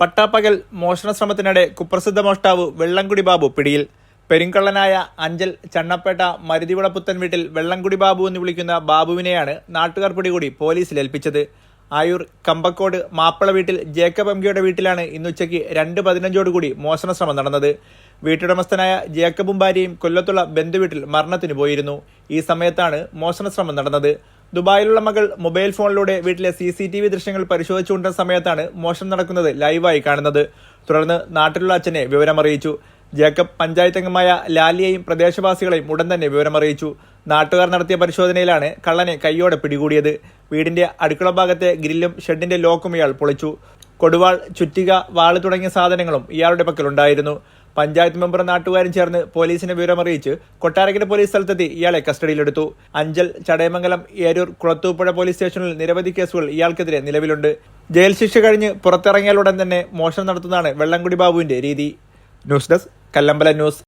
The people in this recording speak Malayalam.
പട്ടാപ്പകൽ മോഷണ ശ്രമത്തിനിടെ കുപ്രസിദ്ധ മോഷ്ടാവ് വെള്ളംകുടി ബാബു പിടിയിൽ. പെരുങ്കള്ളനായ അഞ്ചൽ ചണ്ണപ്പേട്ട മരുതിവിള പുത്തൻ വീട്ടിൽ വെള്ളംകുടി ബാബു എന്ന് വിളിക്കുന്ന ബാബുവിനെയാണ് നാട്ടുകാർ പിടികൂടി പോലീസിൽ ഏൽപ്പിച്ചത്. ആയൂർ കമ്പക്കോട് മാപ്പിള വീട്ടിൽ ജേക്കബ് എം എംകെയുടെ വീട്ടിലാണ് ഇന്നുച്ചയ്ക്ക് രണ്ട് പതിനഞ്ചോടുകൂടി മോഷണ ശ്രമം നടന്നത്. വീട്ടുടമസ്ഥനായ ജേക്കബും ഭാര്യയും കൊല്ലത്തുള്ള ബന്ധുവീട്ടിൽ മരണത്തിന് പോയിരുന്നു. ഈ സമയത്താണ് മോഷണ ശ്രമം നടന്നത്. ദുബായിലുള്ള മകൾ മൊബൈൽ ഫോണിലൂടെ വീട്ടിലെ സി സി ടി വി ദൃശ്യങ്ങൾ പരിശോധിച്ചുകൊണ്ടിരുന്ന സമയത്താണ് മോഷണം നടക്കുന്നത് ലൈവായി കാണുന്നത്. തുടർന്ന് നാട്ടിലുള്ള അച്ഛനെ വിവരമറിയിച്ചു. ജേക്കബ് പഞ്ചായത്ത് അംഗമായ ലാലിയെയും പ്രദേശവാസികളെയും ഉടൻ തന്നെ വിവരമറിയിച്ചു. നാട്ടുകാർ നടത്തിയ പരിശോധനയിലാണ് കള്ളനെ കൈയോടെ പിടികൂടിയത്. വീടിന്റെ അടുക്കള ഭാഗത്തെ ഗ്രില്ലും ഷെഡിന്റെ ലോക്കും ഇയാൾ പൊളിച്ചു. കൊടുവാൾ ചുറ്റിക വാൾ തുടങ്ങിയ സാധനങ്ങളും ഇയാളുടെ പക്കലുണ്ടായിരുന്നു. പഞ്ചായത്ത് മെമ്പർ നാട്ടുകാരും ചേർന്ന് പോലീസിനെ വിവരമറിയിച്ച് കൊട്ടാരക്കര പോലീസ് സ്ഥലത്തെത്തി ഇയാളെ കസ്റ്റഡിയിലെടുത്തു. അഞ്ചൽ ചടയമംഗലം ഏരൂർ കുളത്തൂപ്പുഴ പോലീസ് സ്റ്റേഷനിൽ നിരവധി കേസുകൾ ഇയാൾക്കെതിരെ നിലവിലുണ്ട്. ജയിൽ ശിക്ഷ കഴിഞ്ഞ് പുറത്തിറങ്ങിയാലുടൻ തന്നെ മോഷണം നടത്തുന്നതാണ് വെള്ളംകുടി ബാബുവിന്റെ രീതി. News desk കല്ലമ്പല news